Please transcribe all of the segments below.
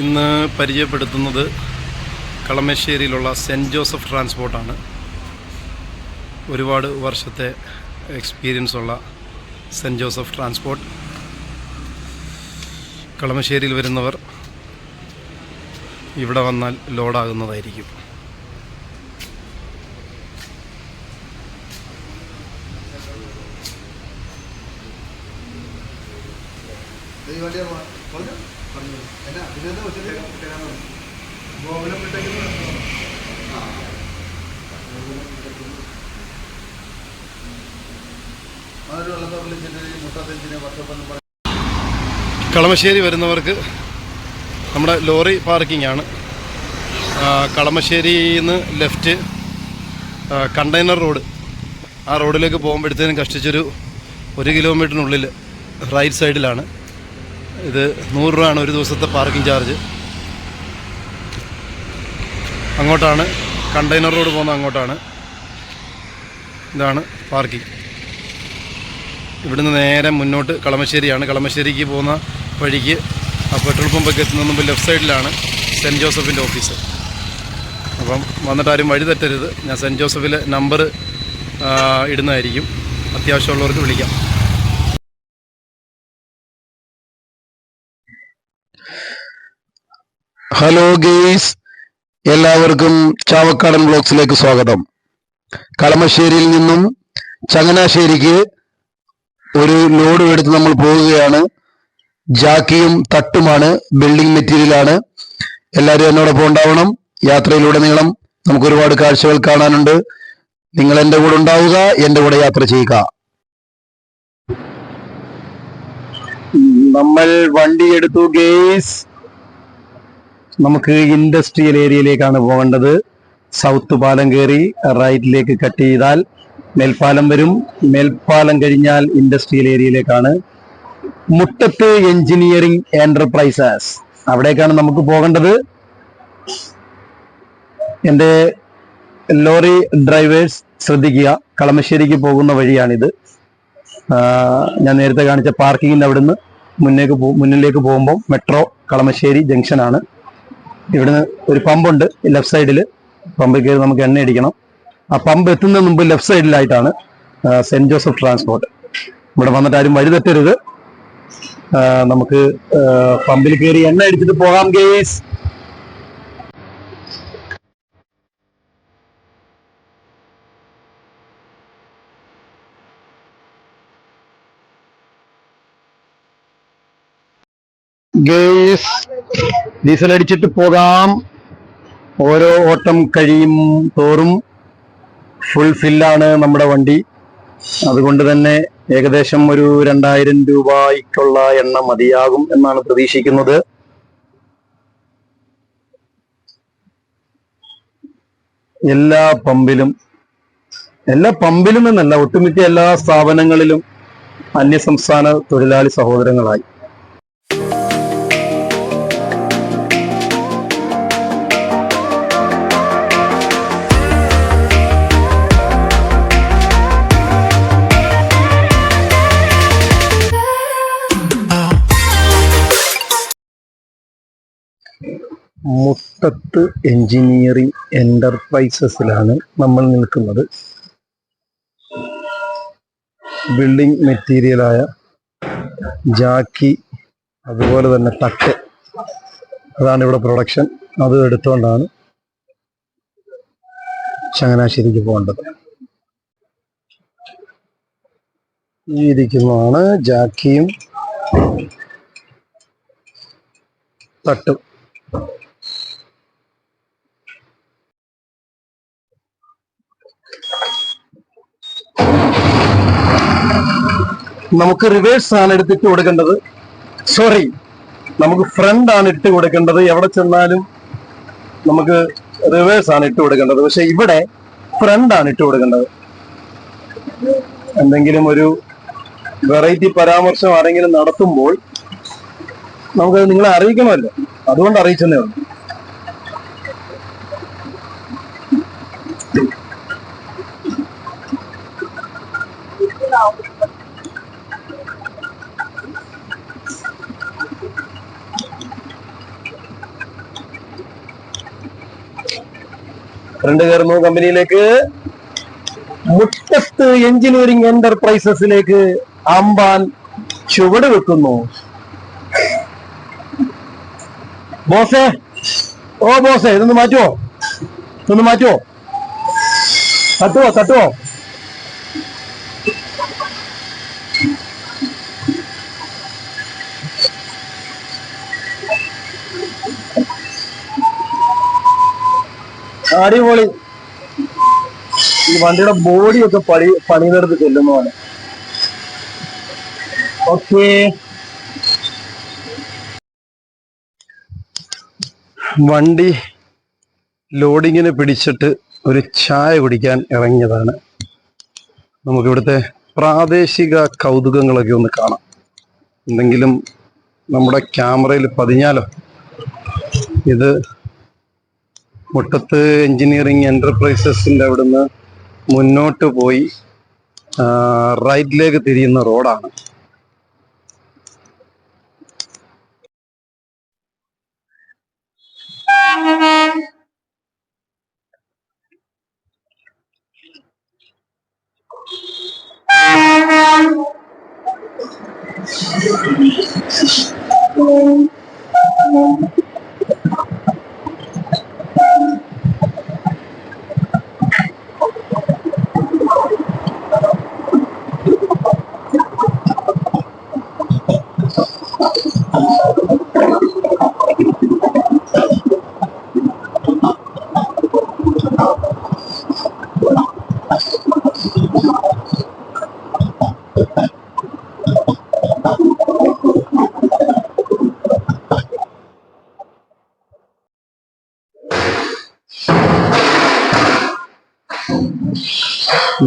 ഇന്ന് പരിചയപ്പെടുത്തുന്നത് കളമശ്ശേരിയിലുള്ള saint Joseph ട്രാൻസ്പോർട്ടാണ്. ഒരുപാട് വർഷത്തെ എക്സ്പീരിയൻസ് ഉള്ള സെന്റ് ജോസഫ് ട്രാൻസ്പോർട്ട്. കളമശ്ശേരിയിൽ വരുന്നവർ ഇവിടെ വന്നാൽ ലോഡാകുന്നതായിരിക്കും. ഈ കളമശ്ശേരി വരുന്നവർക്ക് നമ്മുടെ ലോറി പാർക്കിംഗ് ആണ് കളമശ്ശേരിയിൽ നിന്ന് ലെഫ്റ്റ് കണ്ടെയ്നർ റോഡ്. ആ റോഡിലേക്ക് പോകുമ്പോഴത്തേനും കഷ്ടിച്ചൊരു ഒരു കിലോമീറ്ററിനുള്ളിൽ റൈറ്റ് സൈഡിലാണ്. ഇത് നൂറ് രൂപയാണ് ഒരു ദിവസത്തെ പാർക്കിംഗ് ചാർജ്. അങ്ങോട്ടാണ് കണ്ടെയ്നർ റോഡ് പോകുന്ന അങ്ങോട്ടാണ്. ഇതാണ് പാർക്കിംഗ്. ഇവിടുന്ന് നേരെ മുന്നോട്ട് കളമശ്ശേരിയാണ്. കളമശ്ശേരിക്ക് പോകുന്ന വഴിക്ക് ആ പെട്രോൾ പമ്പൊക്കെ എത്തുന്ന മുമ്പ് ലെഫ്റ്റ് സൈഡിലാണ് സെന്റ് ജോസഫിന്റെ ഓഫീസ്. അപ്പം വന്നിട്ട് ആരും വഴി തെറ്റരുത് ഞാൻ സെന്റ് ജോസഫിലെ നമ്പർ ഇടുന്നതായിരിക്കും. അത്യാവശ്യമുള്ളവർക്ക് വിളിക്കാം. ഹലോ ഗെയ്സ് എല്ലാവർക്കും ചാവക്കാടൻ ബ്ലോക്സിലേക്ക് സ്വാഗതം. കളമശ്ശേരിയിൽ നിന്നും ചങ്ങനാശ്ശേരിക്ക് ഒരു ലോഡ് എടുത്ത് നമ്മൾ പോവുകയാണ്. ജാക്കിയും തട്ടുമാണ്. ബിൽഡിംഗ് മെറ്റീരിയലാണ് എല്ലാവരും എന്നോടൊപ്പം ഉണ്ടാവണം. യാത്രയിലൂടെ നീളം നമുക്ക് ഒരുപാട് കാഴ്ചകൾ കാണാനുണ്ട്. നിങ്ങൾ എന്റെ കൂടെ ഉണ്ടാവുക എന്റെ കൂടെ യാത്ര ചെയ്യുക. നമ്മൾ വണ്ടി എടുത്തു ഗെയ്സ് നമുക്ക് ഇൻഡസ്ട്രിയൽ ഏരിയയിലേക്കാണ് പോകേണ്ടത്. സൗത്ത് പാലം കയറി റൈറ്റിലേക്ക് കട്ട് ചെയ്താൽ മേൽപ്പാലം വരും. മേൽപ്പാലം കഴിഞ്ഞാൽ ഇൻഡസ്ട്രിയൽ ഏരിയയിലേക്കാണ് മുട്ടത്ത് എഞ്ചിനീയറിംഗ് എന്റർപ്രൈസസ് അവിടേക്കാണ് നമുക്ക് പോകേണ്ടത്. എന്റെ ലോറി ഡ്രൈവേഴ്സ് ശ്രദ്ധിക്കുക. കളമശ്ശേരിക്ക് പോകുന്ന വഴിയാണിത്. ഞാൻ നേരത്തെ കാണിച്ച പാർക്കിങ്ങിന്റെ അവിടുന്ന് മുന്നേക്ക് മുന്നിലേക്ക് പോകുമ്പോൾ മെട്രോ കളമശ്ശേരി ജംഗ്ഷനാണ് ഇവിടുന്ന് ഒരു പമ്പുണ്ട് ലെഫ്റ്റ് സൈഡിൽ പമ്പിൽ കയറി നമുക്ക് എണ്ണ അടിക്കണം ആ പമ്പ് എത്തുന്നതിന് മുമ്പ് ലെഫ്റ്റ് സൈഡിലായിട്ടാണ് സെന്റ് ജോസഫ് ട്രാൻസ്പോർട്ട്. ഇവിടെ വന്നിട്ട് ആരും വഴി തെറ്റരുത്. നമുക്ക് പമ്പിൽ കയറി എണ്ണ അടിച്ചിട്ട് പോകാം ഗേസ് ഗേസ് ഡീസൽ അടിച്ചിട്ട് പോകാം. ഓരോ ഓട്ടം കഴിയും തോറും ഫുൾ ഫില്ലാണ് നമ്മുടെ വണ്ടി. അതുകൊണ്ട് തന്നെ ഏകദേശം ഒരു രണ്ടായിരം രൂപയ്ക്കുള്ള എണ്ണ മതിയാകും എന്നാണ് പ്രതീക്ഷിക്കുന്നത്. എല്ലാ പമ്പിലും എല്ലാ പമ്പിലും എന്നല്ല ഒട്ടുമിക്ക എല്ലാ സ്ഥാപനങ്ങളിലും അന്യസംസ്ഥാന തൊഴിലാളി സഹോദരങ്ങളായി. മുട്ടത്ത് എഞ്ചിനീയറിംഗ് എന്റർപ്രൈസസിലാണ് നമ്മൾ നിൽക്കുന്നത്. ബിൽഡിംഗ് മെറ്റീരിയലായ ജാക്കി അതുപോലെ തന്നെ തട്ട്. അതാണ് ഇവിടെ പ്രൊഡക്ഷൻ. അത് എടുത്തുകൊണ്ടാണ് ചങ്ങനാശ്ശേരിക്ക് പോകേണ്ടത്. ഈ ഇരിക്കുന്നതാണ് ജാക്കിയും തട്ടും. നമുക്ക് റിവേഴ്സ് ആണ് എടുത്തിട്ട് കൊടുക്കേണ്ടത്. സോറി നമുക്ക് ഫ്രണ്ട് ആണ് ഇട്ട് കൊടുക്കേണ്ടത്. എവിടെ ചെന്നാലും നമുക്ക് റിവേഴ്സ് ആണ് ഇട്ട് കൊടുക്കേണ്ടത്. പക്ഷെ ഇവിടെ ഫ്രണ്ട് ആണ് ഇട്ട് കൊടുക്കേണ്ടത്. എന്തെങ്കിലും ഒരു വെറൈറ്റി പരാമർശം ആരെങ്കിലും നടത്തുമ്പോൾ നമുക്കത് നിങ്ങളെ അറിയിക്കണമല്ലോ. അതുകൊണ്ട് അറിയിച്ചെന്നേ ഉള്ളൂ. ഫ്രണ്ട് കയറുന്നു കമ്പനിയിലേക്ക്. മുട്ടത്ത് എഞ്ചിനീയറിംഗ് എന്റർപ്രൈസസിലേക്ക് അമ്പാൻ ചുവട് വെക്കുന്നു. ബോസേ ഓ ബോസേ ഇതൊന്ന് മാറ്റുവോ? ഇതൊന്ന് മാറ്റുവോ? തട്ടുവോ തട്ടുവോ? അടിപൊളി. ഈ വണ്ടിയുടെ ബോഡിയൊക്കെ പണി പണിതെടുത്ത് ചെല്ലുന്നതാണ്. ഓക്കേ വണ്ടി ലോഡിങ്ങിന് പിടിച്ചിട്ട് ഒരു ചായ കുടിക്കാൻ ഇറങ്ങിയതാണ്. നമുക്കിവിടുത്തെ പ്രാദേശിക കൗതുകങ്ങളൊക്കെ ഒന്ന് കാണാം. എന്തെങ്കിലും നമ്മുടെ ക്യാമറയിൽ പതിഞ്ഞാലോ? ഇത് മുട്ടത്ത് എഞ്ചിനീയറിംഗ് എന്റർപ്രൈസസിന്റെ അവിടുന്ന് മുന്നോട്ട് പോയി റൈറ്റിലേക്ക് തിരിയുന്ന റോഡാണ്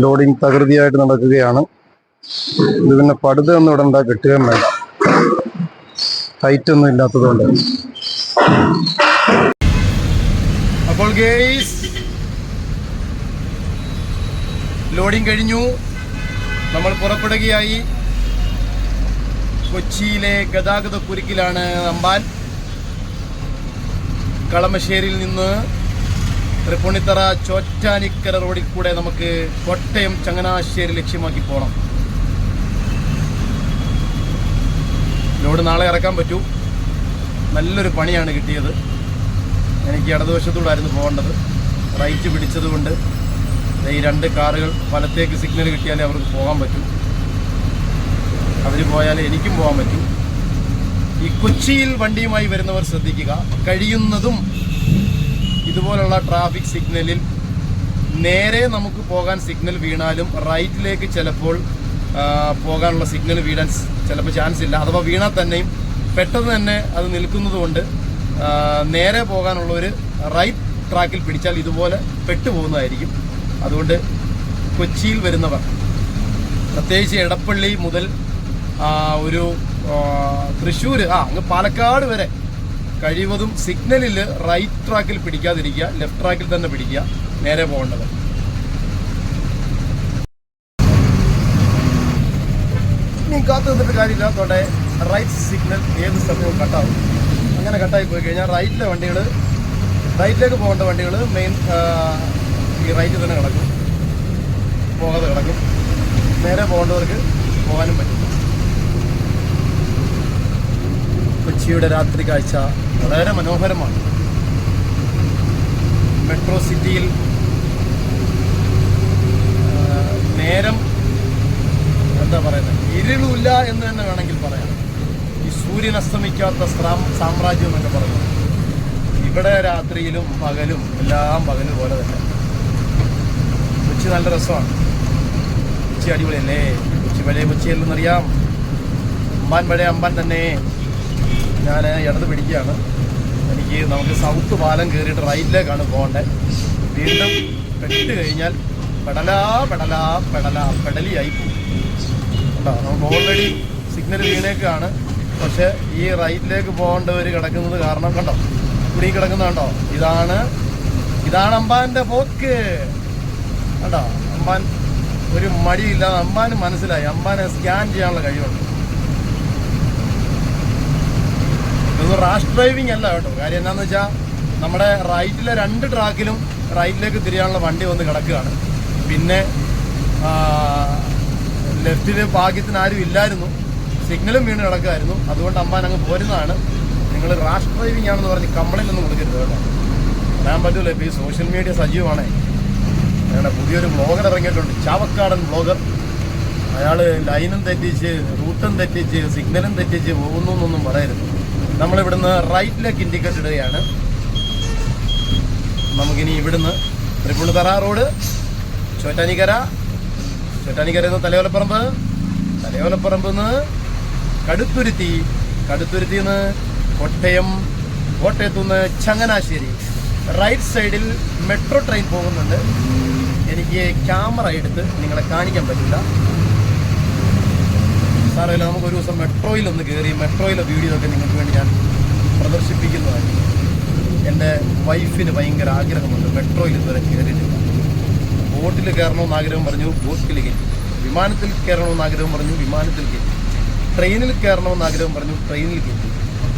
ലോഡിങ് തകൃതിയായിട്ട് നടക്കുകയാണ്. ഇത് പിന്നെ പടുതൊന്നും ഇടണ്ട കിട്ടുകയും വേണ്ട. ടൈറ്റ് ഒന്നും ഇല്ലാത്തതുകൊണ്ട്. അപ്പോൾ ഗേസ് ലോഡിംഗ് കഴിഞ്ഞു. നമ്മൾ പുറപ്പെടുകയായി. കൊച്ചിയിലെ ഗതാഗത കുരുക്കിലാണ് അമ്പാൻ. കളമശ്ശേരിയിൽ നിന്ന് തൃപ്പൂണിത്തറ ചോറ്റാനിക്കര റോഡിൽ കൂടെ നമുക്ക് കോട്ടയം ചങ്ങനാശ്ശേരി ലക്ഷ്യമാക്കി പോകണം ലോഡ് നാളെ ഇറക്കാൻ പറ്റൂ. നല്ലൊരു പണിയാണ് കിട്ടിയത്. എനിക്ക് ഇടതുവശത്തൂടായിരുന്നു പോകേണ്ടത്. റൈറ്റ് പിടിച്ചതുകൊണ്ട് ഈ രണ്ട് കാറുകൾ വലത്തേക്ക് സിഗ്നൽ കിട്ടിയാലേ അവർക്ക് പോകാൻ പറ്റും. അവർ പോയാലേ എനിക്കും പോകാൻ പറ്റും. ഈ കൊച്ചിയിൽ വണ്ടിയുമായി വരുന്നവർ ശ്രദ്ധിക്കുക. കഴിയുന്നതും ഇതുപോലുള്ള ട്രാഫിക് സിഗ്നലിൽ നേരെ നമുക്ക് പോകാൻ സിഗ്നൽ വീണാലും റൈറ്റിലേക്ക് ചിലപ്പോൾ പോകാനുള്ള സിഗ്നൽ വീഴാൻ ചിലപ്പോൾ ചാൻസ് ഇല്ല. അഥവാ വീണാൽ തന്നെയും പെട്ടെന്ന് തന്നെ അത് നിൽക്കുന്നതുകൊണ്ട് നേരെ പോകാനുള്ള ഒരു റൈറ്റ് ട്രാക്കിൽ പിടിച്ചാൽ ഇതുപോലെ പെട്ടുപോകുന്നതായിരിക്കും. അതുകൊണ്ട് കൊച്ചിയിൽ വരുന്നവർ പ്രത്യേകിച്ച് എടപ്പള്ളി മുതൽ ഒരു തൃശ്ശൂർ ആ അങ്ങ് പാലക്കാട് വരെ കഴിവതും സിഗ്നലിൽ റൈറ്റ് ട്രാക്കിൽ പിടിക്കാതിരിക്കുക ലെഫ്റ്റ് ട്രാക്കിൽ തന്നെ പിടിക്കുക നേരെ പോകേണ്ടത്. ഇനി കാത്തു നിന്നിട്ട് കാര്യമില്ല. റൈറ്റ് സിഗ്നൽ ഏത് സമയവും കട്ടാവും അങ്ങനെ കട്ടായി പോയി കഴിഞ്ഞാൽ റൈറ്റിലെ വണ്ടികൾ റൈറ്റിലേക്ക് പോകേണ്ട വണ്ടികൾ മെയിൻ ഈ റൈറ്റിൽ തന്നെ കിടക്കും. പോകാതെ കിടക്കും. നേരെ പോകേണ്ടവർക്ക് പോകാനും പറ്റും കൊച്ചിയുടെ രാത്രി കാഴ്ച വളരെ മനോഹരമാണ്. മെട്രോ സിറ്റിയിൽ നേരം എന്താ പറയുന്നത് ഇരുളില്ല എന്ന് തന്നെ വേണമെങ്കിൽ പറയാം. ഈ സൂര്യൻ അസ്തമിക്കാത്ത സാമ്രാജ്യം എന്നൊക്കെ പറയുന്നത്. ഇവിടെ രാത്രിയിലും പകലും എല്ലാം പകലും പോലെ തന്നെ. കൊച്ചി നല്ല രസമാണ്. കൊച്ചി അടിപൊളിയല്ലേ? കൊച്ചി പഴയ കൊച്ചിയല്ലെന്നറിയാം. അമ്പാൻ പഴയ അമ്പാൻ തന്നെ. ഞാൻ ഇടത് പിടിക്കുകയാണ്. എനിക്ക് നമുക്ക് സൗത്ത് പാലം കയറിയിട്ട് റൈറ്റിലേക്കാണ് പോകേണ്ടത് വീണ്ടും പെട്ട് കഴിഞ്ഞാൽ പെടലാ പെടലാ പെടലാ പെടലിയായി പോകും. കേട്ടോ നമുക്ക് ഓൾറെഡി സിഗ്നൽ വീണേക്കാണ്. പക്ഷെ ഈ റൈറ്റിലേക്ക് പോകേണ്ടവർ കിടക്കുന്നത് കാരണം കണ്ടോ? ഇവിടെ കിടക്കുന്നത് കണ്ടോ? ഇതാണ് ഇതാണ് അമ്പാന്റെ പോക്ക്. കണ്ടോ? അമ്പാൻ ഒരു മടിയില്ലാതെ അമ്പാന് മനസ്സിലായി. അമ്പാനെ സ്കാൻ ചെയ്യാനുള്ള കഴിവുണ്ട്. ഇതൊന്നും റാഷ് ഡ്രൈവിംഗ് അല്ല കേട്ടോ. കാര്യം എന്താണെന്ന് വെച്ചാൽ നമ്മുടെ റൈറ്റിലെ രണ്ട് ട്രാക്കിലും റൈറ്റിലേക്ക് തിരിയാനുള്ള വണ്ടി വന്ന് കിടക്കുകയാണ്. പിന്നെ ലെഫ്റ്റിൽ ഭാഗ്യത്തിന് ആരും ഇല്ലായിരുന്നു. സിഗ്നലും വീണ് കിടക്കുമായിരുന്നു അതുകൊണ്ട് അമ്മാൻ അങ്ങ് പോരുന്നതാണ്. നിങ്ങൾ റാഷ് ഡ്രൈവിംഗ് ആണെന്ന് പറഞ്ഞ് കംപ്ലൈന്റ് ഒന്നും കൊടുക്കരുത് കേട്ടോ. പറയാൻ പറ്റൂല ഇപ്പോൾ ഈ സോഷ്യൽ മീഡിയ സജീവമാണേ. ഞങ്ങളുടെ പുതിയൊരു ബ്ലോഗർ ഇറങ്ങിയിട്ടുണ്ട് ചാവക്കാടൻ ബ്ലോഗർ. അയാൾ ലൈനും തെറ്റിച്ച് റൂട്ടും തെറ്റിച്ച് സിഗ്നലും തെറ്റിച്ച് പോകുന്നു എന്നൊന്നും പറയരുത്. നമ്മളിവിടുന്ന് റൈറ്റിലേക്ക് ഇൻഡിക്കേറ്റ് ഇടുകയാണ്. നമുക്കിനി ഇവിടുന്ന് തൃപ്പുണിത്തറ റോഡ് ചോറ്റാനിക്കര. ചോറ്റാനിക്കര നിന്ന് തലയോലപ്പറമ്പ് തലയോലപ്പറമ്പ് നിന്ന് കടുത്തുരുത്തി കടുത്തുരുത്തി നിന്ന് കോട്ടയം കോട്ടയത്തു നിന്ന് ചങ്ങനാശ്ശേരി റൈറ്റ് സൈഡിൽ മെട്രോ ട്രെയിൻ പോകുന്നുണ്ട്. എനിക്ക് ക്യാമറ എടുത്ത് നിങ്ങളെ കാണിക്കാൻ പറ്റില്ല. സാറല്ല നമുക്ക് ഒരു ദിവസം മെട്രോയിൽ ഒന്ന് കയറി മെട്രോയിലെ വീഡിയോ ഒക്കെ നിങ്ങൾക്ക് വേണ്ടി ഞാൻ പ്രദർശിപ്പിക്കുന്നതായിരിക്കും എന്റെ വൈഫിന് ഭയങ്കര ആഗ്രഹമുണ്ട് മെട്രോയിൽ ഇതുവരെ കയറിയിട്ടില്ല. ബോട്ടിൽ കയറണമെന്ന് ആഗ്രഹം പറഞ്ഞു ബോട്ടിൽ കയറ്റി വിമാനത്തിൽ കയറണമെന്ന് ആഗ്രഹം പറഞ്ഞു വിമാനത്തിൽ കയറ്റി ട്രെയിനിൽ കയറണമെന്ന് ആഗ്രഹം പറഞ്ഞു ട്രെയിനിൽ കയറ്റി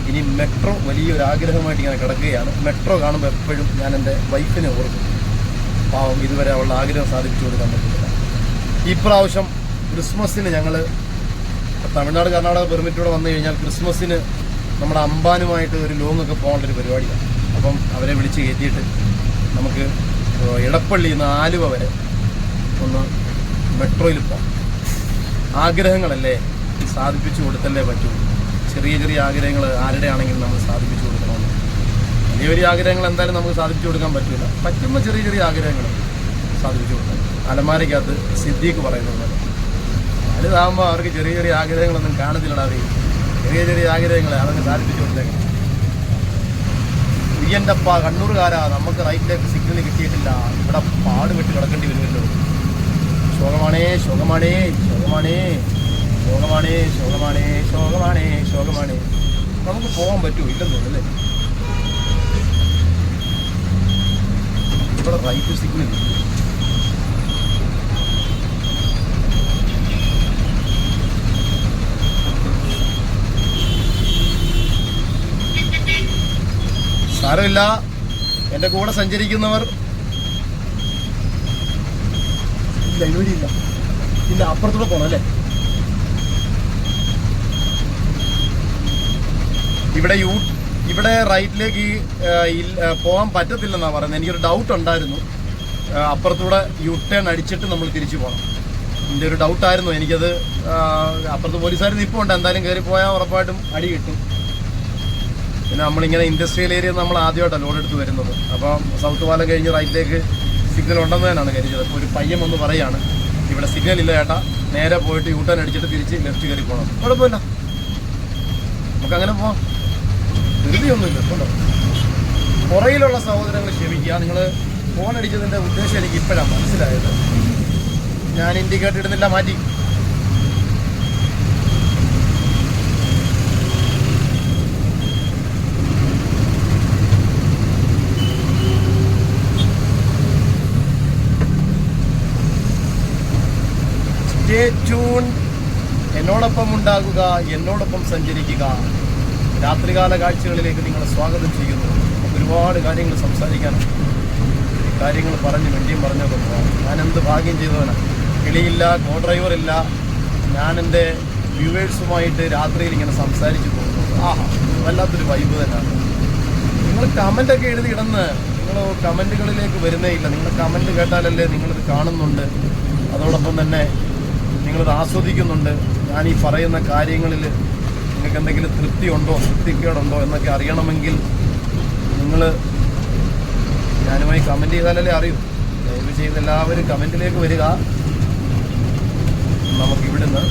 ഇനി മെട്രോ വലിയൊരു ആഗ്രഹമായിട്ട് ഇങ്ങനെ കിടക്കുകയാണ്. മെട്രോ കാണുമ്പോൾ എപ്പോഴും ഞാൻ എന്റെ വൈഫിനെ ഓർക്കും. പാവം ഇതുവരെ അവളുടെ ആഗ്രഹം സാധിപ്പിച്ചു കൊടുക്കാൻ പറ്റുന്നില്ല ഇപ്രാവശ്യം പ്രാവശ്യം ക്രിസ്മസിന് ഞങ്ങൾ തമിഴ്നാട് കർണാടക പെർമിറ്റോടെ വന്നു കഴിഞ്ഞാൽ ക്രിസ്മസിന് നമ്മുടെ അമ്പാനുമായിട്ട് ഒരു ലോങ് ഒക്കെ പോകേണ്ട ഒരു പരിപാടിയാണ്. അപ്പം അവരെ വിളിച്ച് കയറ്റിയിട്ട് നമുക്ക് ഇടപ്പള്ളി നിന്ന് ആലുവ വരെ ഒന്ന് മെട്രോയിൽ പോകാം. ആഗ്രഹങ്ങളല്ലേ സാധിപ്പിച്ചു കൊടുത്തല്ലേ പറ്റൂ? ചെറിയ ചെറിയ ആഗ്രഹങ്ങൾ ആരുടെ ആണെങ്കിലും നമ്മൾ സാധിപ്പിച്ചു കൊടുക്കണമെന്ന്. വലിയ വലിയ ആഗ്രഹങ്ങൾ എന്തായാലും നമുക്ക് സാധിപ്പിച്ചു കൊടുക്കാൻ പറ്റില്ല പറ്റുന്ന ചെറിയ ചെറിയ ആഗ്രഹങ്ങൾ സാധിപ്പിച്ചു കൊടുക്കാം. അലമാരയ്ക്കകത്ത് സിദ്ദീഖ് പറയുന്നത് വലുതാകുമ്പോൾ അവർക്ക് ചെറിയ ചെറിയ ആഗ്രഹങ്ങളൊന്നും കാണത്തില്ലടാ അറിയും ചെറിയ ചെറിയ ആഗ്രഹങ്ങളെ അതൊക്കെ സാധിപ്പിച്ചു കൊടുത്തേക്കണം ഉയ്യന്റപ്പ കണ്ണൂർകാരാ നമുക്ക് റൈറ്റിലേക്ക് സിഗ്നൽ കിട്ടിയിട്ടില്ല. ഇവിടെ പാട് വെട്ടി കിടക്കേണ്ടി വരുമല്ലോ. ശോകമാണേ ശോകമാണേ ശോകമാണേ ശോകമാണേ ശോകമാണേ ശോകമാണേ ശോകമാണേ. നമുക്ക് പോകാൻ പറ്റുമോ ഇല്ലെന്ന് തോന്നുന്നല്ലേ ഇവിടെ റൈറ്റ് സിഗ്നൽ സാരമില്ല. എന്റെ കൂടെ സഞ്ചരിക്കുന്നവർ ഇല്ല ഇല്ല. അപ്പുറത്തൂടെ പോകണം അല്ലേ? ഇവിടെ യൂ ഇവിടെ റൈറ്റിലേക്ക് പോകാൻ പറ്റത്തില്ലെന്നാണ് പറയുന്നത്. എനിക്കൊരു ഡൗട്ട് ഉണ്ടായിരുന്നു. അപ്പുറത്തൂടെ യു ടേൺ അടിച്ചിട്ട് നമ്മൾ തിരിച്ചു പോകണം എന്റെ ഒരു ഡൗട്ടായിരുന്നു എനിക്കത് അപ്പുറത്ത് പോലീസുകാർ നിൽപ്പുണ്ട് എന്തായാലും കയറി പോയാൽ ഉറപ്പായിട്ടും അടി കിട്ടും. പിന്നെ നമ്മളിങ്ങനെ ഇൻഡസ്ട്രിയൽ ഏരിയ നമ്മൾ ആദ്യമായിട്ടാണ് ലോഡ് എടുത്ത് വരുന്നത്. അപ്പോൾ സൗത്ത് പാലം കഴിഞ്ഞ് റൈറ്റിലേക്ക് സിഗ്നൽ ഉണ്ടെന്ന് തന്നെയാണ് കരുതിയത് അപ്പോൾ ഒരു പയ്യം ഒന്ന് പറയാണ് ഇവിടെ സിഗ്നൽ ഇല്ല ചേട്ടാ നേരെ പോയിട്ട് യൂ ടേൺ അടിച്ചിട്ട് തിരിച്ച് ലെഫ്റ്റ് കയറി പോകണം കുഴപ്പമില്ല നമുക്കങ്ങനെ പോവാം. ധൃതിയൊന്നുമില്ല കേട്ടോ പുറയിലുള്ള സഹോദരങ്ങൾ ക്ഷമിക്കുക. നിങ്ങൾ ഫോൺ അടിച്ചതിന്റെ ഉദ്ദേശം എനിക്ക് ഇപ്പോഴാണ് മനസ്സിലായത്. ഞാൻ ഇൻഡിക്കേറ്റർ ഇടുന്നില്ല മാറ്റി. Stay ട്യൂൺ എന്നോടൊപ്പം ഉണ്ടാകുക എന്നോടൊപ്പം സഞ്ചരിക്കുക. രാത്രികാല കാഴ്ചകളിലേക്ക് നിങ്ങളെ സ്വാഗതം ചെയ്യുന്നു. ഒരുപാട് കാര്യങ്ങൾ സംസാരിക്കാനുണ്ട് കാര്യങ്ങൾ പറഞ്ഞ് വെണ്ടിയും പറഞ്ഞൊക്കെ പോകാം ഞാൻ എന്ത് ഭാഗ്യം ചെയ്തവനാണ് കിളിയില്ല കോ ഡ്രൈവറില്ല ഞാൻ എന്റെ വ്യൂവേഴ്സുമായിട്ട് രാത്രിയിൽ ഇങ്ങനെ സംസാരിച്ചു പോകുന്നു ആഹാ വല്ലാത്തൊരു വൈബ് തന്നെയാണ്. നിങ്ങൾ കമന്റൊക്കെ എഴുതി ഇടന്ന് നിങ്ങൾ കമന്റുകളിലേക്ക് വരുന്നേ ഇല്ല. നിങ്ങൾ കമന്റ് കേട്ടാലല്ലേ നിങ്ങളിത് കാണുന്നുണ്ട്. അതോടൊപ്പം തന്നെ നിങ്ങളിത് ആസ്വദിക്കുന്നുണ്ട്. ഞാൻ ഈ പറയുന്ന കാര്യങ്ങളിൽ നിങ്ങൾക്ക് എന്തെങ്കിലും തൃപ്തിയുണ്ടോ തൃപ്തിക്കേടുണ്ടോ എന്നൊക്കെ അറിയണമെങ്കിൽ നിങ്ങൾ ഞാനുമായി കമന്റ് ചെയ്താലല്ലേ അറിയൂ. ദയവ് ചെയ്ത് എല്ലാവരും കമന്റിലേക്ക് വരിക. നമുക്കിവിടുന്ന്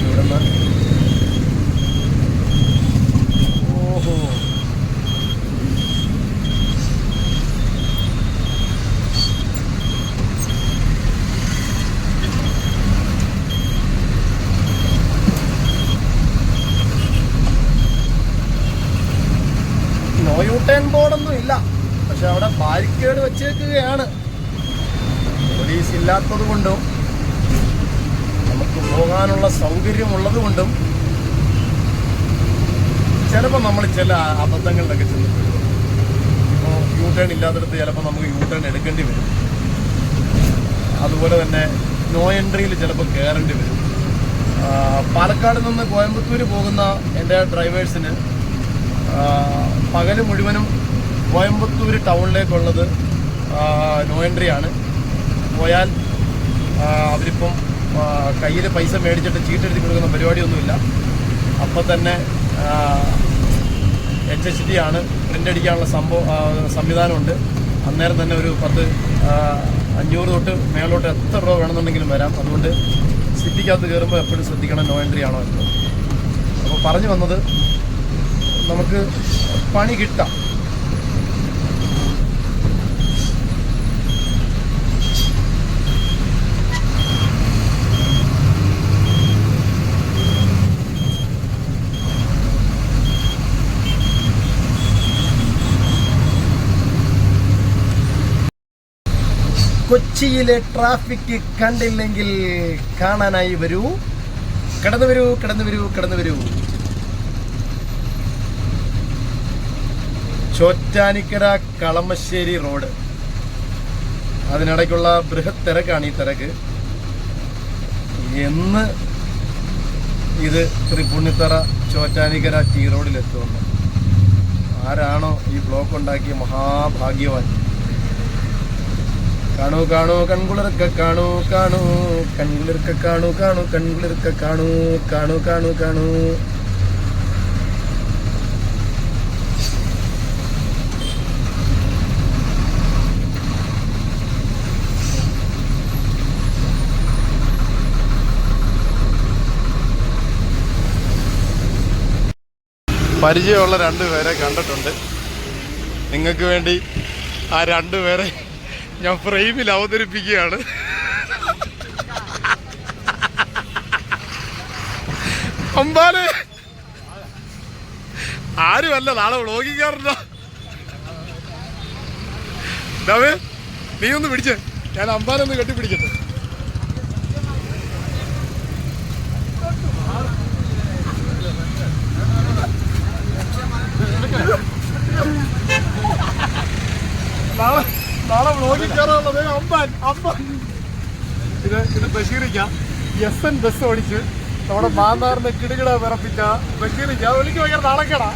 ഇവിടുന്ന് ഇവിടുന്ന് ഓഹോ നോ യു ടേൺ ബോർഡൊന്നും ഇല്ല പക്ഷെ അവിടെ ബാരിക്കേഡ് വെച്ചേക്കുകയാണ്. പോലീസ് ഇല്ലാത്തത് കൊണ്ടും നമുക്ക് പോകാനുള്ള സൗകര്യമുള്ളത് കൊണ്ടും ചിലപ്പോൾ നമ്മൾ ചില അബദ്ധങ്ങളിലൊക്കെ ചെന്ന് ഇപ്പോൾ യു ടേൺ ഇല്ലാത്തടത്ത് ചിലപ്പോൾ നമുക്ക് യൂ ടേൺ എടുക്കേണ്ടി വരും. അതുപോലെ തന്നെ നോ എൻട്രിയിൽ ചിലപ്പോൾ കയറേണ്ടി വരും. പാലക്കാട് നിന്ന് കോയമ്പത്തൂർ പോകുന്ന എന്റെ ഡ്രൈവേഴ്സിന് പകൽ മുഴുവനും കോയമ്പത്തൂർ ടൗണിലേക്കുള്ളത് നോ എൻട്രി ആണ് പോയാൽ അവരിപ്പം കയ്യിൽ പൈസ മേടിച്ചിട്ട് ചീട്ടെഴുതി കൊടുക്കുന്ന പരിപാടിയൊന്നുമില്ല. അപ്പം തന്നെ എച്ച് എച്ച് ഡി ആണ് പ്രിന്റ് അടിക്കാനുള്ള സംഭവം സംവിധാനമുണ്ട്. അന്നേരം തന്നെ ഒരു പത്ത് അഞ്ഞൂറ് തൊട്ട് മേലോട്ട് എത്ര രൂപ വേണമെന്നുണ്ടെങ്കിലും വരാം. അതുകൊണ്ട് സിറ്റിക്കകത്ത് കയറുമ്പോൾ എപ്പോഴും ശ്രദ്ധിക്കണം നോ എൻട്രി ആണോ എന്ന്. അപ്പോൾ പറഞ്ഞു വന്നത് നമുക്ക് പണി കിട്ടാം. കൊച്ചിയിലെ ട്രാഫിക് കണ്ടില്ലെങ്കിൽ കാണാനായി വരൂ. കടന്നു വരൂ കടന്നു വരൂ കടന്നു വരൂ. ചോറ്റാനിക്കര കളമശ്ശേരി റോഡ്. അതിനിടയ്ക്കുള്ള ബൃഹത് തിരക്കാണ് ഈ തിരക്ക്. എന്ന് ഇത് തൃപ്പുണിത്തറ ചോറ്റാനിക്കര ടീ റോഡിലെത്തുമെന്ന് ആരാണോ ഈ ബ്ലോക്ക് ഉണ്ടാക്കിയ മഹാഭാഗ്യവാൻ? കാണൂ കാണൂ കൺകുളിർക്ക കാണൂ കാണൂ. കൺകുളിർക്ക കാണൂ കാണൂ കൺകുളിർക്ക കാണൂ കാണൂ കാണൂ കാണൂ. പരിചയമുള്ള രണ്ടുപേരെ കണ്ടിട്ടുണ്ട്. നിങ്ങൾക്ക് വേണ്ടി ആ രണ്ടുപേരെ ഞാൻ ഫ്രെയിമിൽ അവതരിപ്പിക്കുകയാണ്. അമ്പാലെ. ആരുമല്ല നാളെ വ്ളോഗിക്കാറില്ല ദാവേ നീ ഒന്ന് പിടിച്ചേ. ഞാൻ അമ്പാലൊന്ന് കെട്ടിപ്പിടിക്കട്ടെ. നാളെ നാളെ വ്ളോഗിൽ കയറാനുള്ളത് അമ്പാൻ അമ്പാൻ. ഇത് ഇത് ബഷീറിക്ക. എസ് എൻ ബസ് ഓടിച്ച് നമ്മുടെ മാന്നാറിനെ കിടുകിട വിറപ്പിച്ച ബഷീറിക്ക. അത് വിളിക്ക് ഭയങ്കര നാളക്കേടാ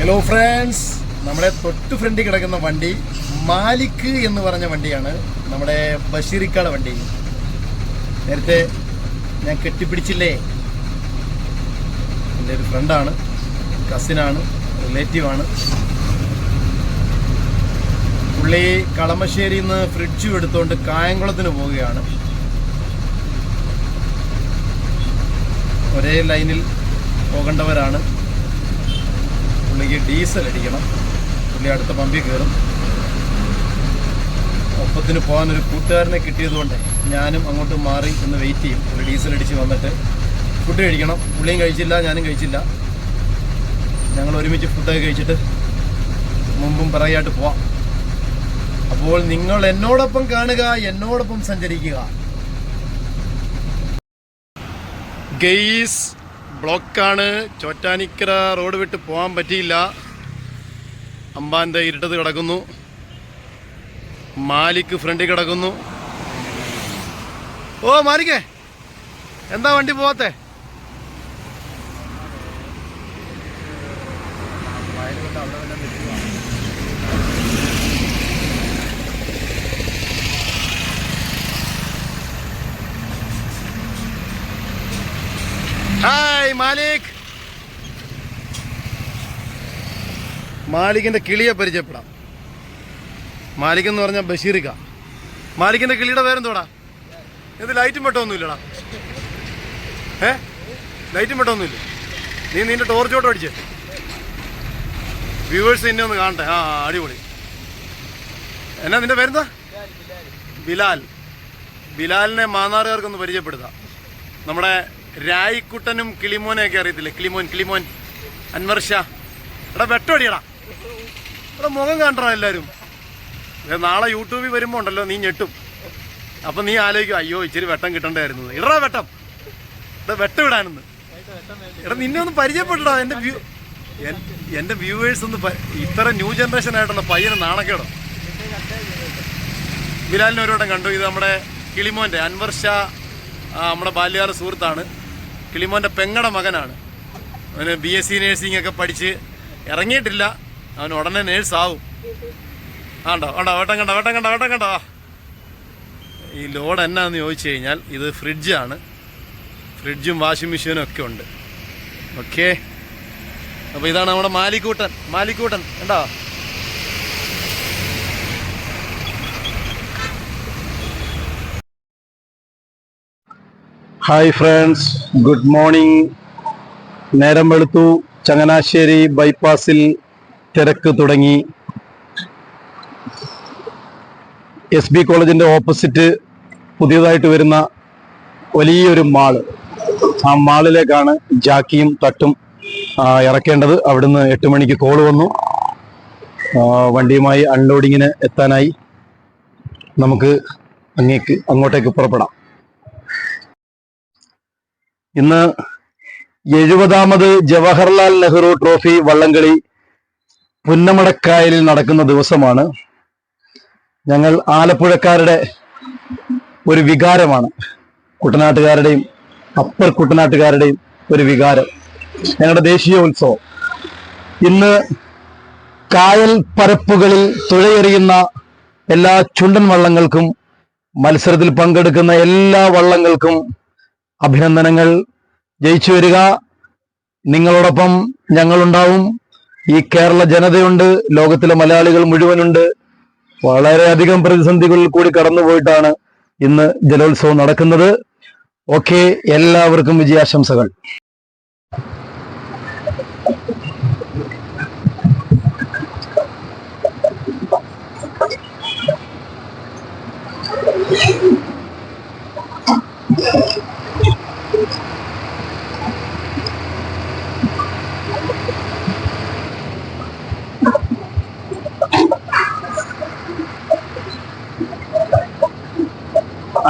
ഹലോ ഫ്രണ്ട്സ് നമ്മുടെ തൊട്ട് ഫ്രണ്ടിൽ കിടക്കുന്ന വണ്ടി മാലിക് എന്ന് പറഞ്ഞ വണ്ടിയാണ് നമ്മുടെ ബഷീറിക്കയുടെ വണ്ടി. നേരത്തെ ഞാൻ കെട്ടിപ്പിടിച്ചില്ലേ? എന്റെ ഒരു ഫ്രണ്ടാണ് കസിനാണ് റിലേറ്റീവാണ്. പുള്ളി കളമശ്ശേരിയിൽ നിന്ന് ഫ്രിഡ്ജ് എടുത്തുകൊണ്ട് കായംകുളത്തിന് പോവുകയാണ്. ഒരേ ലൈനിൽ പോകേണ്ടവരാണ്. പുള്ളിക്ക് ഡീസൽ അടിക്കണം. പുള്ളി അടുത്ത പമ്പിൽ കയറും. ഒപ്പത്തിന് ഒരു കൂട്ടുകാരനെ കിട്ടിയതുകൊണ്ട് ഞാനും അങ്ങോട്ട് മാറി ഒന്ന് വെയിറ്റ് ചെയ്യും. പുള്ളി ഡീസൽ അടിച്ച് വന്നിട്ട്. ഫുഡ് കഴിക്കണം. പുള്ളിയും കഴിച്ചില്ല ഞാനും കഴിച്ചില്ല. ഞങ്ങൾ ഒരുമിച്ച് ഫുഡൊക്കെ കഴിച്ചിട്ട് മുമ്പും പിറകെയായിട്ട് പോവാം. അപ്പോൾ നിങ്ങൾ എന്നോടൊപ്പം കാണുക എന്നോടൊപ്പം സഞ്ചരിക്കുക. ഗെയ്സ് ബ്ലോക്കാണ്. ചോറ്റാനിക്കര റോഡ് വിട്ട് പോകാൻ പറ്റിയില്ല. അമ്പാന്റെ ഇരുട്ടത്ത് കിടക്കുന്നു. മാലിക്ക് ഫ്രണ്ടിൽ കിടക്കുന്നു. ഓ മാലിക്കേ എന്താ വണ്ടി പോവാത്തെ ഹായ് മാലിക്. മാലിക്കിന്റെ കിളിയെ പരിചയപ്പെടാം. മാലിക് എന്ന് പറഞ്ഞാൽ ബഷീറിക്ക. മാലിക്കിന്റെ കിളിയുടെ പേരെന്തോടാ? ഇത് ലൈറ്റും വെട്ടമൊന്നുമില്ലടാ ഏ? ലൈറ്റും വെട്ടമൊന്നുമില്ല നീ നിന്റെ ടോർച്ചോട്ട് അടിച്ചേ. വ്യൂവേഴ്സ് എന്നെ ഒന്ന് കാണട്ടെ. ആ അടിപൊളി. എന്നാ നിന്റെ പേരെന്താ? ബിലാൽ. ബിലാലിനെ മാന്നാറുകാർക്കൊന്ന് പരിചയപ്പെടുത്താം. നമ്മുടെ രായിക്കുട്ടനും കിളിമോനെയൊക്കെ അറിയത്തില്ലേ? കിളിമോൻ കിളിമോൻ. അൻവർ ഷാ. എടാ വെട്ടോടിയടാ. എടാ മുഖം കണ്ടടാ എല്ലാവരും നാളെ യൂട്യൂബിൽ വരുമ്പോൾ ഉണ്ടല്ലോ നീ ഞെട്ടും. അപ്പം നീ ആലോചിക്കും അയ്യോ ഇച്ചിരി വെട്ടം കിട്ടണ്ടായിരുന്നു. ഇടാ വെട്ടം. ഇവിടെ വെട്ടം ഇടാനെന്ന് എടാ നിന്നെ ഒന്ന് പരിചയപ്പെട്ടടാ എന്റെ വ്യൂ എന്റെ വ്യൂവേഴ്സ് ഒന്ന് ഇത്ര ന്യൂ ജനറേഷൻ ആയിട്ടുള്ള പയ്യന് നാണക്കേടോ. ബിലാലിനെ ഒരു കണ്ടു. ഇത് നമ്മുടെ കിളിമോന്റെ അൻവർ ഷാ നമ്മുടെ ബാല്യകാല സുഹൃത്താണ്. കിളിമോന്റെ പെങ്ങടെ മകനാണ്. അവന് ബി എസ് സി നേഴ്സിംഗ് ഒക്കെ പഠിച്ച് ഇറങ്ങിയിട്ടില്ല. അവൻ ഉടനെ നേഴ്സ് ആവും. ആണ്ടോ ഉണ്ടോ വേട്ടം കണ്ടോ വേട്ടം കണ്ടോ വേട്ടം കണ്ടോ? ഈ ലോഡ് എന്നാന്ന് ചോദിച്ചു കഴിഞ്ഞാൽ ഇത് ഫ്രിഡ്ജാണ് ഫ്രിഡ്ജും വാഷിംഗ് മെഷീനും ഒക്കെ ഉണ്ട്. ഓക്കേ അപ്പോൾ ഇതാണ് നമ്മുടെ മാലിക്കൂട്ടൻ. മാലിക്കൂട്ടൻ കണ്ടോ? ഹായ് ഫ്രണ്ട്സ് ഗുഡ് മോർണിംഗ് നേരം വെളുത്തു. ചങ്ങനാശ്ശേരി ബൈപ്പാസിൽ തിരക്ക് തുടങ്ങി. എസ് ബി കോളേജിന്റെ ഓപ്പോസിറ്റ് പുതിയതായിട്ട് വരുന്ന വലിയൊരു മാൾ ആ മാളിലേക്കാണ് ജാക്കിയും തട്ടും ഇറക്കേണ്ടത്. അവിടുന്ന് എട്ട് മണിക്ക് കോൾ വന്നു. വണ്ടിയുമായി അൺലോഡിങ്ങിന് എത്താനായി. നമുക്ക് അങ്ങേക്ക് അങ്ങോട്ടേക്ക് പുറപ്പെടാം. ഇന്ന് എഴുപതാമത് ജവഹർലാൽ നെഹ്റു ട്രോഫി വള്ളംകളി പുന്നമടക്കായലിൽ നടക്കുന്ന ദിവസമാണ്. ഞങ്ങൾ ആലപ്പുഴക്കാരുടെ ഒരു വികാരമാണ്. കുട്ടനാട്ടുകാരുടെയും അപ്പർ കുട്ടനാട്ടുകാരുടെയും ഒരു വികാരം. ഞങ്ങളുടെ ദേശീയ ഉത്സവം. ഇന്ന് കായൽ പരപ്പുകളിൽ തുഴയെറിയുന്ന എല്ലാ ചുണ്ടൻ വള്ളങ്ങൾക്കും മത്സരത്തിൽ പങ്കെടുക്കുന്ന എല്ലാ വള്ളങ്ങൾക്കും അഭിനന്ദനങ്ങൾ. ജയിച്ചു വരിക. നിങ്ങളോടൊപ്പം ഞങ്ങളുണ്ടാവും. ഈ കേരള ജനതയുണ്ട്. ലോകത്തിലെ മലയാളികൾ മുഴുവനുണ്ട്. വളരെയധികം പ്രതിസന്ധികളിൽ കൂടി കടന്നുപോയിട്ടാണ് ഇന്ന് ജലോത്സവം നടക്കുന്നത്. ഓക്കെ എല്ലാവർക്കും വിജയാശംസകൾ.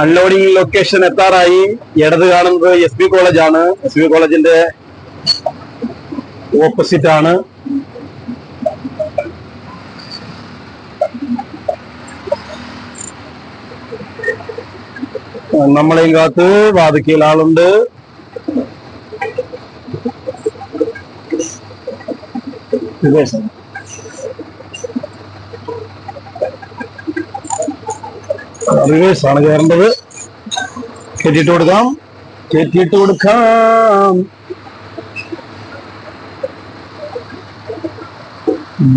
അൺലോഡിംഗ് ലൊക്കേഷൻ എത്താറായി. ഇടത് കാണുന്നത് എസ് ബി ആണ്. എസ് ബി കോളേജിന്റെ ഓപ്പോസിറ്റ് ആണ്. നമ്മളെയും കാത്ത് വാതിക്കയിൽ ആളുണ്ട്. റിവേഴ്സ് റിവേഴ്സ് ആണ് കയറേണ്ടത് കെട്ടിയിട്ട് കൊടുക്കാം. കെട്ടിയിട്ട് കൊടുക്കാം.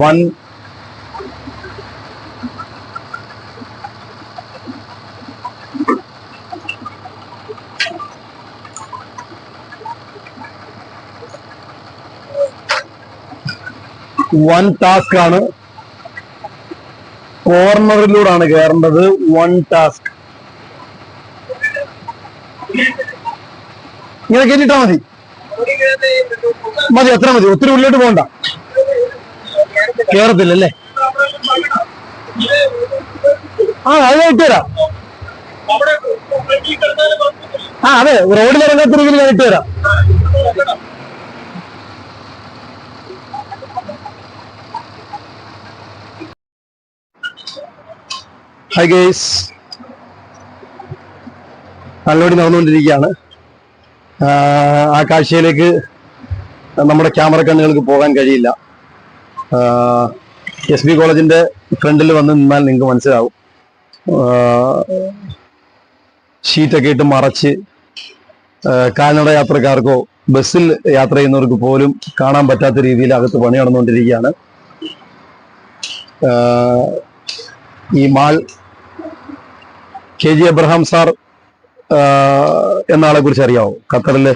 വൺ വൺ ടാസ്ക് ആണ്. കോർണറിലൂടെയാണ് കയറേണ്ടത് വൺ ടാസ്ക് ഇങ്ങനെ കേട്ടിട്ടാ മതി. മതി എത്ര മതി. ഒത്തിരി ഉള്ളിലോട്ട് പോകണ്ട. കേറത്തില്ലല്ലേ? ആ അത് ഇട്ടുതരാം. ആ അതെ റോഡിൽ ഇറങ്ങാത്ത രീതിയിൽ ഞാൻ ഇട്ടുതരാം. ഹായ് ഗേസ് അൺലോഡിങ് നടന്നുകൊണ്ടിരിക്കുകയാണ്. ആ കാഴ്ചയിലേക്ക് നമ്മുടെ ക്യാമറ കണ്ണുകൾക്ക് പോകാൻ കഴിയില്ല. എസ് ബി കോളേജിന്റെ ഫ്രണ്ടിൽ വന്ന് നിന്നാൽ നിങ്ങൾക്ക് മനസ്സിലാവും. ഷീറ്റൊക്കെ ഇട്ട് മറച്ച് കാൽനട യാത്രക്കാർക്കോ ബസ്സിൽ യാത്ര ചെയ്യുന്നവർക്ക് പോലും കാണാൻ പറ്റാത്ത രീതിയിൽ അകത്ത് പണി നടന്നുകൊണ്ടിരിക്കുകയാണ് ഈ mall K G Abraham sir എന്ന ആളെ കുറിച്ച് അറിയാവോ? ഖത്തറിൽ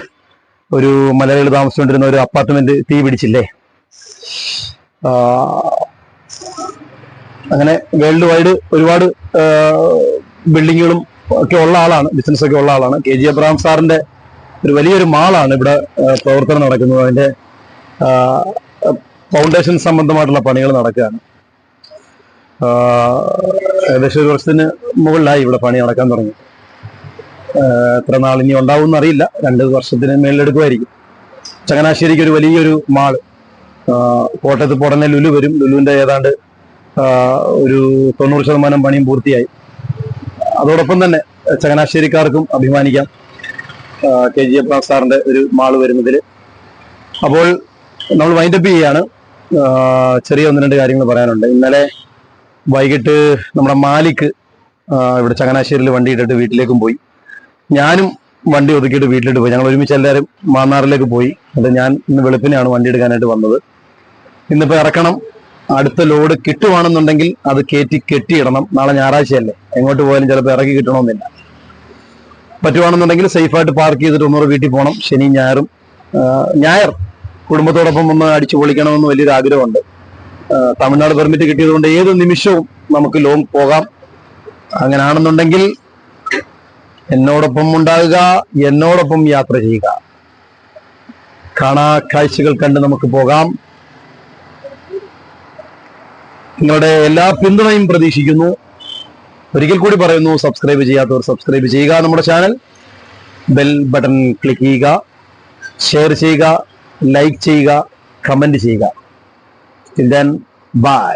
ഒരു മലയാളികൾ താമസിച്ചുകൊണ്ടിരുന്ന ഒരു അപ്പാർട്ട്മെന്റ് തീ പിടിച്ചില്ലേ? അങ്ങനെ വേൾഡ് വൈഡ് ഒരുപാട് ബിൽഡിങ്ങുകളും ഒക്കെ ഉള്ള ആളാണ് ബിസിനസ് ഒക്കെ ഉള്ള ആളാണ്. കെ ജി എബ്രഹാം സാറിന്റെ ഒരു വലിയൊരു മാളാണ് ഇവിടെ പ്രവർത്തനം നടക്കുന്നത്. അതിന്റെ ഫൗണ്ടേഷൻ സംബന്ധമായിട്ടുള്ള പണികൾ നടക്കുകയാണ്. ഏകദേശം ഒരു വർഷത്തിന് മുകളിലായി ഇവിടെ പണി നടക്കാൻ തുടങ്ങി. എത്ര നാൾ ഇനി ഉണ്ടാവും അറിയില്ല. രണ്ട് വർഷത്തിന് മേളിലെടുക്കുമായിരിക്കും ചങ്ങനാശ്ശേരിക്ക് ഒരു വലിയൊരു മാൾ കോട്ടയത്ത് ഇപ്പോൾ ലുലു വരും. ലുലുവിന്റെ ഏതാണ്ട് ഒരു തൊണ്ണൂറ് ശതമാനം പണിയും പൂർത്തിയായി. അതോടൊപ്പം തന്നെ ചങ്ങനാശ്ശേരിക്കാർക്കും അഭിമാനിക്കാം. കെ ജി എഫ് സാറിന്റെ ഒരു മാൾ വരുന്നതിൽ. അപ്പോൾ നമ്മൾ വൈൻഡപ്പ് ചെയ്യുകയാണ്. ചെറിയ ഒന്ന് രണ്ട് കാര്യങ്ങൾ പറയാനുണ്ട്. ഇന്നലെ വൈകിട്ട് നമ്മുടെ മാലിക്ക് ഇവിടെ ചങ്ങനാശ്ശേരിയിൽ വണ്ടി ഇട്ടിട്ട് വീട്ടിലേക്കും പോയി. ഞാനും വണ്ടി ഒതുക്കിയിട്ട് വീട്ടിലിട്ട് പോയി. ഞങ്ങൾ ഒരുമിച്ച് എല്ലാവരും മാന്നാറിലേക്ക് പോയി. എന്നിട്ട് ഞാൻ ഇന്ന് വെളുപ്പിനെയാണ് വണ്ടി എടുക്കാനായിട്ട് വന്നത്. ഇന്നിപ്പോൾ ഇറക്കണം. അടുത്ത ലോഡ് കിട്ടുവാണെന്നുണ്ടെങ്കിൽ അത് കയറ്റി കെട്ടിയിടണം. നാളെ ഞായറാഴ്ചയല്ലേ. എങ്ങോട്ട് പോയാലും ചിലപ്പോൾ ഇറക്കി കിട്ടണമെന്നില്ല. പറ്റുവാണെന്നുണ്ടെങ്കിൽ സേഫായിട്ട് പാർക്ക് ചെയ്തിട്ട് ഒന്നുകൂടെ വീട്ടിൽ പോകണം ശനി ഞായറും ഞായർ കുടുംബത്തോടൊപ്പം ഒന്ന് അടിച്ചു പൊളിക്കണമെന്ന് വലിയൊരു ആഗ്രഹമുണ്ട്. തമിഴ്നാട് പെർമിറ്റ് കിട്ടിയതുകൊണ്ട് ഏത് നിമിഷവും നമുക്ക് ലോങ് പോകാം. അങ്ങനാണെന്നുണ്ടെങ്കിൽ എന്നോടൊപ്പം ഉണ്ടാകുക എന്നോടൊപ്പം യാത്ര ചെയ്യുക. കാണാ കാഴ്ചകൾ കണ്ട് നമുക്ക് പോകാം. നിങ്ങളുടെ എല്ലാ പിന്തുണയും പ്രതീക്ഷിക്കുന്നു. ഒരിക്കൽ കൂടി പറയുന്നു സബ്സ്ക്രൈബ് ചെയ്യാത്തവർ സബ്സ്ക്രൈബ് ചെയ്യുക നമ്മുടെ ചാനൽ. ബെൽ ബട്ടൺ ക്ലിക്ക് ചെയ്യുക ഷെയർ ചെയ്യുക ലൈക്ക് ചെയ്യുക കമന്റ് ചെയ്യുക. Then bye